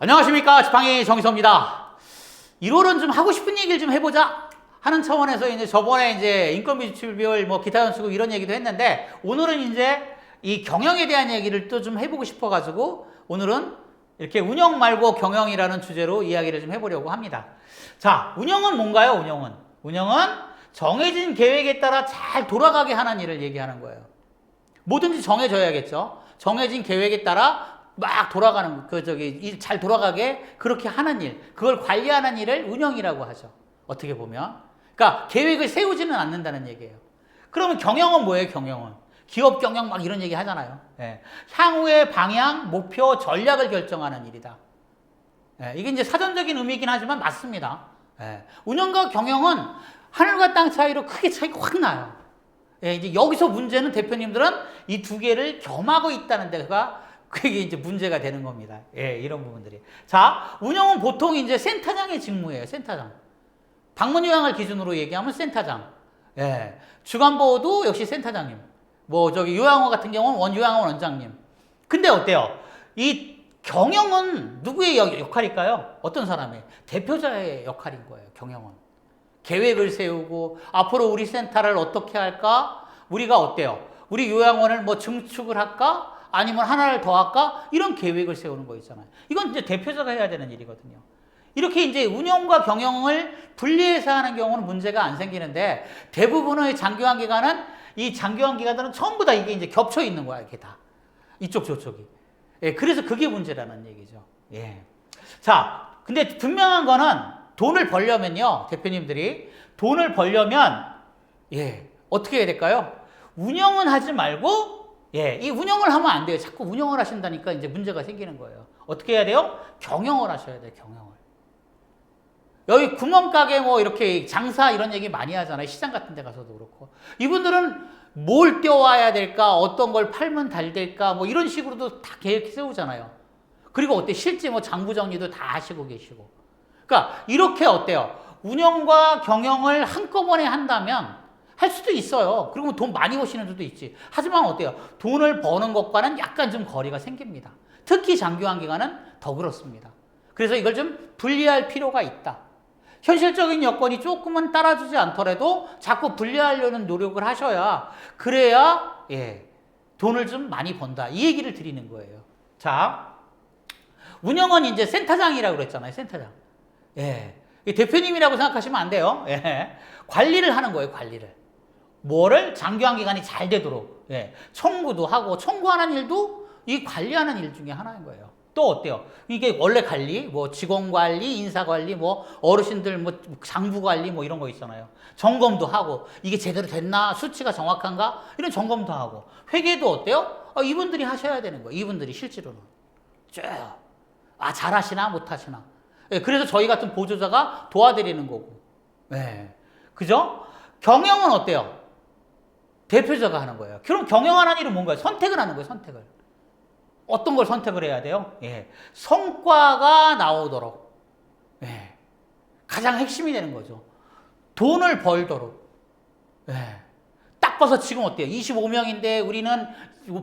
안녕하십니까 지팡이 정의서입니다. 1월은 좀 하고 싶은 얘기를 좀 해보자 하는 차원에서 이제 저번에 이제 인건비 지출비율 뭐 기타 연수고 이런 얘기도 했는데 오늘은 이제 이 경영에 대한 얘기를 또 좀 해보고 싶어가지고 오늘은 이렇게 운영 말고 경영이라는 주제로 이야기를 좀 해보려고 합니다. 자, 운영은 뭔가요? 운영은 운영은 정해진 계획에 따라 잘 돌아가게 하는 일을 얘기하는 거예요. 뭐든지 정해져야겠죠. 정해진 계획에 따라 막 돌아가는 그 저기 일 잘 돌아가게 그렇게 하는 일, 그걸 관리하는 일을 운영이라고 하죠. 어떻게 보면, 그러니까 계획을 세우지는 않는다는 얘기예요. 그러면 경영은 뭐예요? 경영은 기업 경영 막 이런 얘기 하잖아요. 예. 향후의 방향, 목표, 전략을 결정하는 일이다. 예. 이게 이제 사전적인 의미이긴 하지만 맞습니다. 예. 운영과 경영은 하늘과 땅 차이로 크게 차이가 확 나요. 예, 이제 여기서 문제는 대표님들은 이 두 개를 겸하고 있다는 데가 그게 이제 문제가 되는 겁니다. 예, 이런 부분들이. 자, 운영은 보통 이제 센터장의 직무예요. 센터장. 방문 요양을 기준으로 얘기하면 센터장. 예. 주간보호도 역시 센터장님. 뭐 저기 요양원 같은 경우는 원 요양원 원장님. 근데 어때요? 이 경영은 누구의 역- 역할일까요? 어떤 사람의 대표자의 역할인 거예요. 경영은. 계획을 세우고 앞으로 우리 센터를 어떻게 할까? 우리가 어때요? 우리 요양원을 뭐 증축을 할까? 아니면 하나를 더 할까? 이런 계획을 세우는 거 있잖아요. 이건 이제 대표자가 해야 되는 일이거든요. 이렇게 이제 운영과 경영을 분리해서 하는 경우는 문제가 안 생기는데 대부분의 장기화 기관은 이 장기화 기관들은 전부 다 이게 이제 겹쳐 있는 거야, 이게 다. 이쪽 저쪽이. 예, 그래서 그게 문제라는 얘기죠. 예. 자, 근데 분명한 거는 돈을 벌려면요, 대표님들이 돈을 벌려면 예, 어떻게 해야 될까요? 운영은 하지 말고 예, 이 운영을 하면 안 돼요. 자꾸 운영을 하신다니까 이제 문제가 생기는 거예요. 어떻게 해야 돼요? 경영을 하셔야 돼요. 경영을. 여기 구멍가게 뭐 이렇게 장사 이런 얘기 많이 하잖아요. 시장 같은 데 가서도 그렇고. 이분들은 뭘 떼와야 될까? 어떤 걸 팔면 잘 될까? 뭐 이런 식으로도 다 계획 세우잖아요. 그리고 어때? 실제 뭐 장부 정리도 다 하시고 계시고. 그러니까 이렇게 어때요? 운영과 경영을 한꺼번에 한다면 할 수도 있어요. 그리고 돈 많이 버시는 분도 있지. 하지만 어때요? 돈을 버는 것과는 약간 좀 거리가 생깁니다. 특히 장기환 기간은 더 그렇습니다. 그래서 이걸 좀 분리할 필요가 있다. 현실적인 여건이 조금은 따라주지 않더라도 자꾸 분리하려는 노력을 하셔야 그래야 예, 돈을 좀 많이 번다. 이 얘기를 드리는 거예요. 자, 운영은 이제 센터장이라고 그랬잖아요. 센터장. 예. 이 대표님이라고 생각하시면 안 돼요. 예. 관리를 하는 거예요, 관리를. 뭐를 장기환 기간이 잘 되도록. 예. 청구도 하고, 청구하는 일도 이 관리하는 일 중에 하나인 거예요. 또 어때요? 이게 원래 관리, 뭐 직원 관리, 인사 관리, 뭐 어르신들 뭐 장부 관리 뭐 이런 거 있잖아요. 점검도 하고 이게 제대로 됐나, 수치가 정확한가 이런 점검도 하고 회계도 어때요? 어, 이분들이 하셔야 되는 거예요. 이분들이 실제로는 쭉. 아 잘하시나 못하시나. 예, 그래서 저희 같은 보조자가 도와드리는 거고. 예. 그죠? 경영은 어때요? 대표자가 하는 거예요. 그럼 경영하는 일은 뭔가요? 선택을 하는 거예요, 선택을. 어떤 걸 선택을 해야 돼요? 예. 성과가 나오도록. 예. 가장 핵심이 되는 거죠. 돈을 벌도록. 예. 딱 봐서 지금 어때요? 25명인데 우리는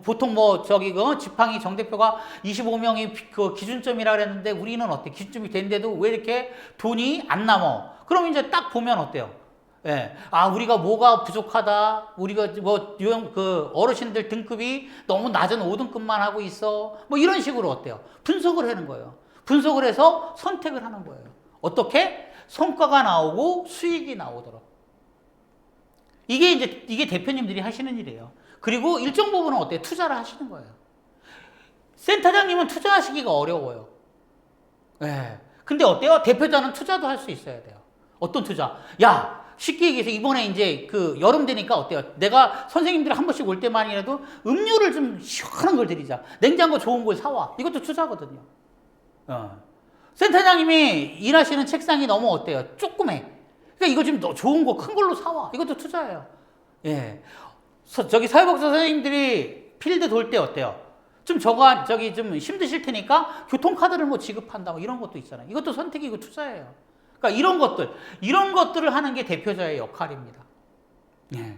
보통 뭐 저기 그 지팡이 정 대표가 25명이 그 기준점이라 그랬는데 우리는 어때? 기준점이 된데도 왜 이렇게 돈이 안 남어? 그럼 이제 딱 보면 어때요? 예. 아, 우리가 뭐가 부족하다. 우리가 뭐 요양 그 어르신들 등급이 너무 낮은 5등급만 하고 있어. 뭐 이런 식으로 어때요? 분석을 하는 거예요. 분석을 해서 선택을 하는 거예요. 어떻게? 성과가 나오고 수익이 나오도록. 이게 이제 이게 대표님들이 하시는 일이에요. 그리고 일정 부분은 어때요? 투자를 하시는 거예요. 센터장님은 투자하시기가 어려워요. 예. 근데 어때요? 대표자는 투자도 할 수 있어야 돼요. 어떤 투자? 야, 쉽게 얘기해서 이번에 이제 그 여름 되니까 어때요? 내가 선생님들이 한 번씩 올 때만이라도 음료를 좀 시원한 걸 드리자. 냉장고 좋은 걸 사와. 이것도 투자거든요. 어. 센터장님이 일하시는 책상이 너무 어때요? 조그매. 그러니까 이거 좀더 좋은 거 큰 걸로 사와. 이것도 투자예요. 예. 서- 저기 사회복지 선생님들이 필드 돌 때 어때요? 좀 저거 저기 좀 힘드실 테니까 교통카드를 뭐 지급한다 뭐 이런 것도 있잖아요. 이것도 선택이고 투자예요. 그러니까 이런 것들 이런 것들을 하는 게 대표자의 역할입니다. 예.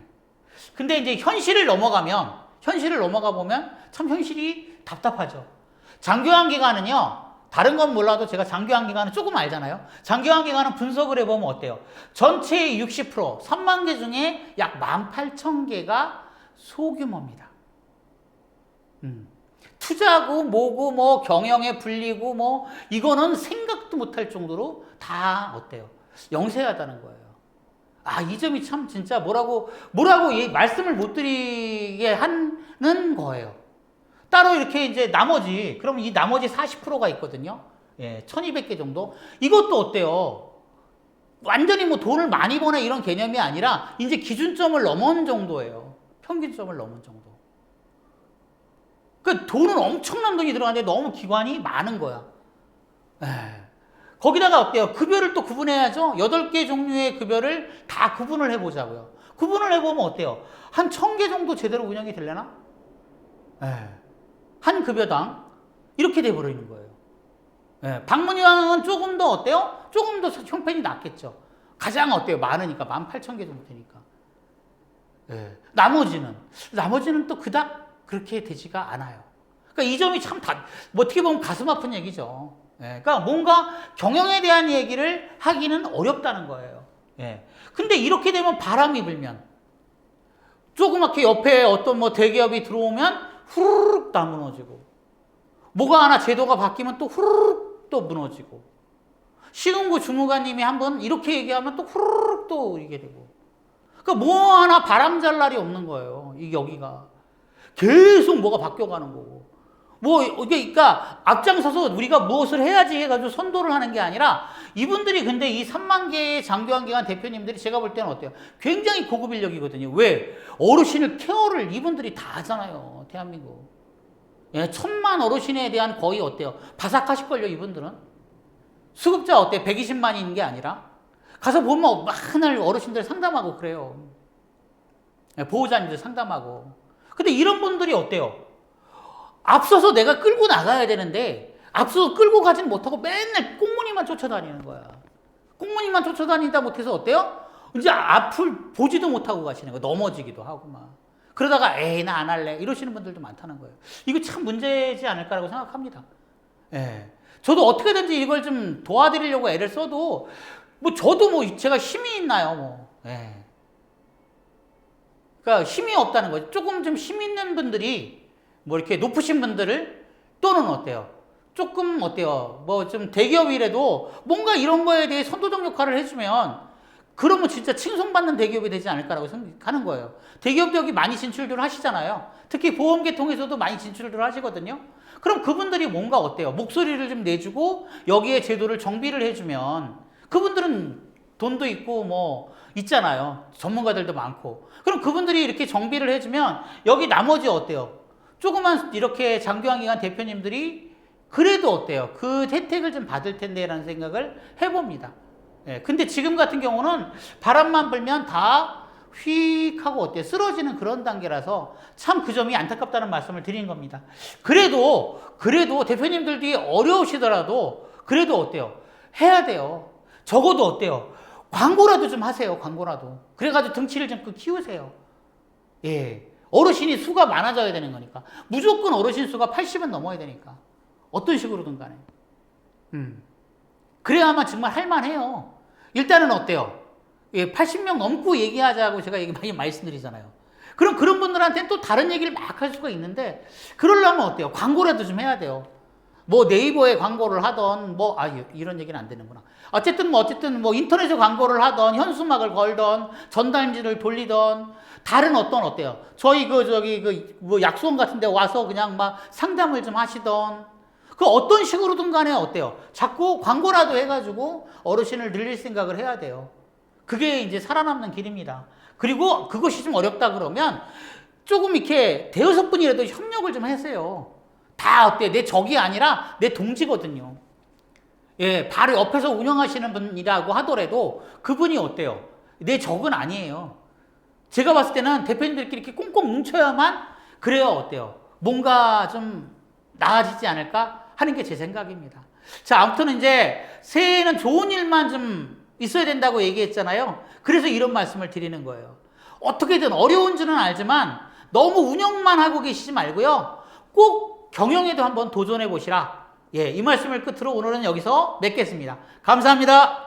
근데 이제 현실을 넘어가면 현실을 넘어가 보면 참 현실이 답답하죠. 장교환 기간은요 다른 건 몰라도 제가 장기환 기간은 조금 알잖아요. 장기환 기간은 분석을 해보면 어때요? 전체의 60% 3만 개 중에 약 18,000개가 소규모입니다. 음. 투자고 뭐고 뭐 경영에 불리고 뭐 이거는 생각도 못할 정도로 다 어때요? 영세하다는 거예요. 아, 이 점이 참 진짜 뭐라고 뭐라고 이 말씀을 못 드리게 하는 거예요. 따로 이렇게 이제 나머지 그럼 이 나머지 40%가 있거든요. 예, 1200개 정도. 이것도 어때요? 완전히 뭐 돈을 많이 버네 이런 개념이 아니라 이제 기준점을 넘은 정도예요. 평균점을 넘은 정도. 그 돈은 엄청난 돈이 들어가는데 너무 기관이 많은 거야. 에. 거기다가 어때요? 급여를 또 구분해야죠. 8개 종류의 급여를 다 구분을 해보자고요. 구분을 해보면 어때요? 한 1000개 정도 제대로 운영이 되려나? 에. 한 급여당 이렇게 돼버리는 거예요. 예, 방문이왕은 조금 더 어때요? 조금 더 형편이 낫겠죠. 가장 어때요? 많으니까 18,000개 정도 되니까. 예, 나머지는 나머지는 또 그닥 그렇게 되지가 않아요. 그러니까 이 점이 참 다, 뭐 어떻게 보면 가슴 아픈 얘기죠. 예, 그러니까 뭔가 경영에 대한 얘기를 하기는 어렵다는 거예요. 예. 근데 이렇게 되면 바람이 불면 조그맣게 옆에 어떤 뭐 대기업이 들어오면 후루룩 다 무너지고 뭐가 하나 제도가 바뀌면 또 후루룩 또 무너지고 시흥구 주무관님이 한번 이렇게 얘기하면 또 후루룩 또 이게 되고 그러니까 뭐 하나 바람 잘 날이 없는 거예요. 이 여기가 계속 뭐가 바뀌어가는 거고 뭐 이게 그러니까 앞장서서 우리가 무엇을 해야지 해가지고 선도를 하는 게 아니라 이분들이 근데 이 3만 개의 장교환 기관 대표님들이 제가 볼 때는 어때요? 굉장히 고급 인력이거든요. 왜 어르신을 케어를 이분들이 다 하잖아요. 대한민국. 예, 천만 어르신에 대한 거의 어때요? 바삭하실걸요, 이분들은? 수급자 어때? 120만이 있는 게 아니라? 가서 보면 맨날 어르신들 상담하고 그래요. 예, 보호자님들 상담하고. 근데 이런 분들이 어때요? 앞서서 내가 끌고 나가야 되는데, 앞서서 끌고 가진 못하고 맨날 꽁무니만 쫓아다니는 거야. 꽁무니만 쫓아다니다 못해서 어때요? 이제 앞을 보지도 못하고 가시는 거야. 넘어지기도 하고 막. 그러다가 에이 나 안 할래 이러시는 분들도 많다는 거예요. 이거 참 문제지 않을까라고 생각합니다. 예. 저도 어떻게든지 이걸 좀 도와드리려고 애를 써도 뭐 저도 뭐 제가 힘이 있나요 뭐. 예. 그러니까 힘이 없다는 거죠. 조금 좀 힘 있는 분들이 뭐 이렇게 높으신 분들을 또는 어때요? 조금 어때요? 뭐 좀 대기업이라도 뭔가 이런 거에 대해 선도적 역할을 해주면 그러면 진짜 칭송받는 대기업이 되지 않을까라고 생각하는 거예요. 대기업도 여기 많이 진출들 하시잖아요. 특히 보험계통에서도 많이 진출들 하시거든요. 그럼 그분들이 뭔가 어때요? 목소리를 좀 내주고 여기에 제도를 정비를 해주면 그분들은 돈도 있고 뭐 있잖아요. 전문가들도 많고. 그럼 그분들이 이렇게 정비를 해주면 여기 나머지 어때요? 조그만 이렇게 장교환 기관 대표님들이 그래도 어때요? 그 혜택을 좀 받을 텐데라는 생각을 해봅니다. 예, 근데 지금 같은 경우는 바람만 불면 다 휙 하고 어때 쓰러지는 그런 단계라서 참 그 점이 안타깝다는 말씀을 드리는 겁니다. 그래도 그래도 대표님들이 어려우시더라도 그래도 어때요? 해야 돼요. 적어도 어때요? 광고라도 좀 하세요. 광고라도. 그래가지고 등치를 좀 키우세요. 예. 어르신이 수가 많아져야 되는 거니까. 무조건 어르신 수가 80은 넘어야 되니까. 어떤 식으로든 간에. 음. 그래야만 정말 할만해요. 일단은 어때요? 예, 80명 넘고 얘기하자고 제가 얘기 많이 말씀드리잖아요. 그럼 그런 분들한테는 또 다른 얘기를 막 할 수가 있는데, 그러려면 어때요? 광고라도 좀 해야 돼요. 뭐 네이버에 광고를 하던, 뭐, 아, 이런 얘기는 안 되는구나. 어쨌든 뭐, 어쨌든 뭐 인터넷에 광고를 하던, 현수막을 걸던, 전단지를 돌리던, 다른 어떤 어때요? 저희 그, 저기, 그, 뭐 약수원 같은 데 와서 그냥 막 상담을 좀 하시던, 그 어떤 식으로든 간에 어때요? 자꾸 광고라도 해가지고 어르신을 늘릴 생각을 해야 돼요. 그게 이제 살아남는 길입니다. 그리고 그것이 좀 어렵다 그러면 조금 이렇게 대여섯 분이라도 협력을 좀 하세요. 다 어때? 내 적이 아니라 내 동지거든요. 예, 바로 옆에서 운영하시는 분이라고 하더라도 그분이 어때요? 내 적은 아니에요. 제가 봤을 때는 대표님들끼리 이렇게 꽁꽁 뭉쳐야만 그래야 어때요? 뭔가 좀 나아지지 않을까 하는 게 제 생각입니다. 자, 아무튼 이제 새해에는 좋은 일만 좀 있어야 된다고 얘기했잖아요. 그래서 이런 말씀을 드리는 거예요. 어떻게든 어려운 줄은 알지만 너무 운영만 하고 계시지 말고요. 꼭 경영에도 한번 도전해 보시라. 예, 이 말씀을 끝으로 오늘은 여기서 맺겠습니다. 감사합니다.